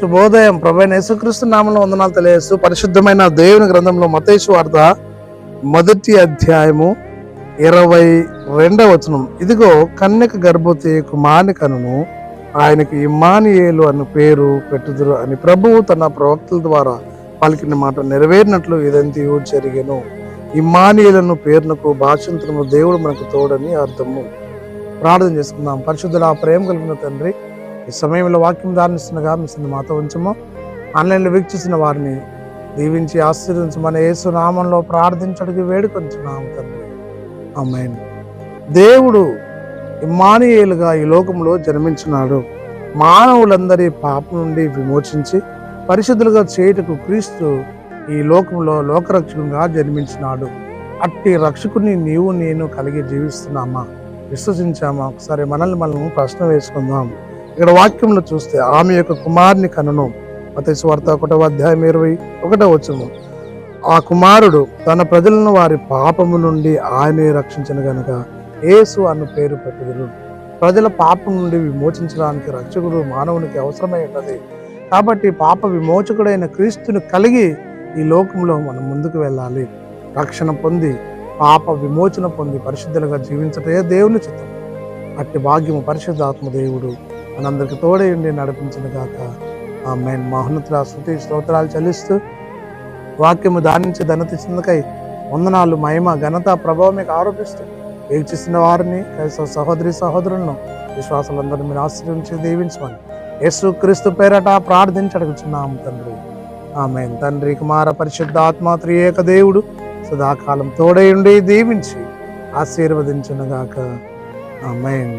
శుభోదయం. ప్రభు యేసుక్రీస్తు నామంలో వందనాలు తెలియజేస్తూ పరిశుద్ధమైన దేవుని గ్రంథంలో మతేసు వార్త మొదటి అధ్యాయము ఇరవై రెండవ వచనం. ఇదిగో కన్యక గర్భవతి కుమార్ని కనును ఆయనకి ఇమానియేలు అని పేరు పెట్టుదురు అని ప్రభువు తన ప్రవక్తల ద్వారా పలికిన మాట నెరవేరినట్లు ఇదంతయు జరిగను. ఇమానియేలను పేరునకు భాషంతరము దేవుడు మనకు తోడని అర్థము. ప్రార్థన చేసుకుందాం. పరిశుద్ధుల ప్రేమ కలిగిన తండ్రి ఈ సమయంలో వాక్యం దానిస్తుండగా మీ మాతో ఉంచము. ఆన్లైన్లో వీక్షిస్తున్న వారిని దీవించి ఆశీర్వదించమని యేసు నామంలో ప్రార్థించడానికి వేడుకొంచున్నాం తండ్రి. అమ్మాయిని దేవుడు ఇమ్మానియేలుగా ఈ లోకంలో జన్మించినాడు. మానవులందరి పాపం నుండి విమోచించి పరిశుద్ధులుగా చేయుటకు క్రీస్తు ఈ లోకంలో లోకరక్షకునిగా జన్మించినాడు. అట్టి రక్షకుని నీవు నేను కలిగి జీవిస్తున్నామా? విశ్వసించామా? ఒకసారి మనల్ని మనం ప్రశ్న వేసుకుందాం. ఇక్కడ వాక్యంలో చూస్తే ఆమె యొక్క కుమారుని కనను. మత వార్త ఒకటవ అధ్యాయం ఇరవై ఒకటో వచ్చము ఆ కుమారుడు తన ప్రజలను వారి పాపము నుండి ఆయనే రక్షించను గనుక యేసు అన్న పేరు పెట్టుదురు. ప్రజల పాపం నుండి విమోచించడానికి రక్షకుడు మానవునికి అవసరమై ఉన్నది కాబట్టి పాప విమోచకుడైన క్రీస్తుని కలిగి ఈ లోకంలో మనం ముందుకు వెళ్ళాలి. రక్షణ పొంది పాప విమోచన పొంది పరిశుద్ధులుగా జీవించటే దేవుని చిత్తం. అట్టి భాగ్యము పరిశుద్ధాత్మ దేవుడు. మనందరికి తోడే ఉండి నడిపించిన గాక. ఆ మెయిన్ మహోన్నతుల స్థుతి స్తోత్రాలు చెల్లిస్తూ వాక్యము దానించి ధనతిచ్చినందుకై వందనాలు మహిమ ఘనత ప్రభావం మీకు ఆరోపిస్తూ వీక్షిస్తున్న వారిని క్రైస్తవ సహోదరి సహోదరులను విశ్వాసాలందరూ మీరు ఆశ్రయించి దీవించమని యేసు క్రీస్తు పేరట ప్రార్థించడుగుచున్నాము తండ్రి. ఆమె తండ్రి కుమార పరిశుద్ధాత్మ త్రియేక దేవుడు సదాకాలం తోడయుండి దీవించి ఆశీర్వదించునుగాక ఆమెన్.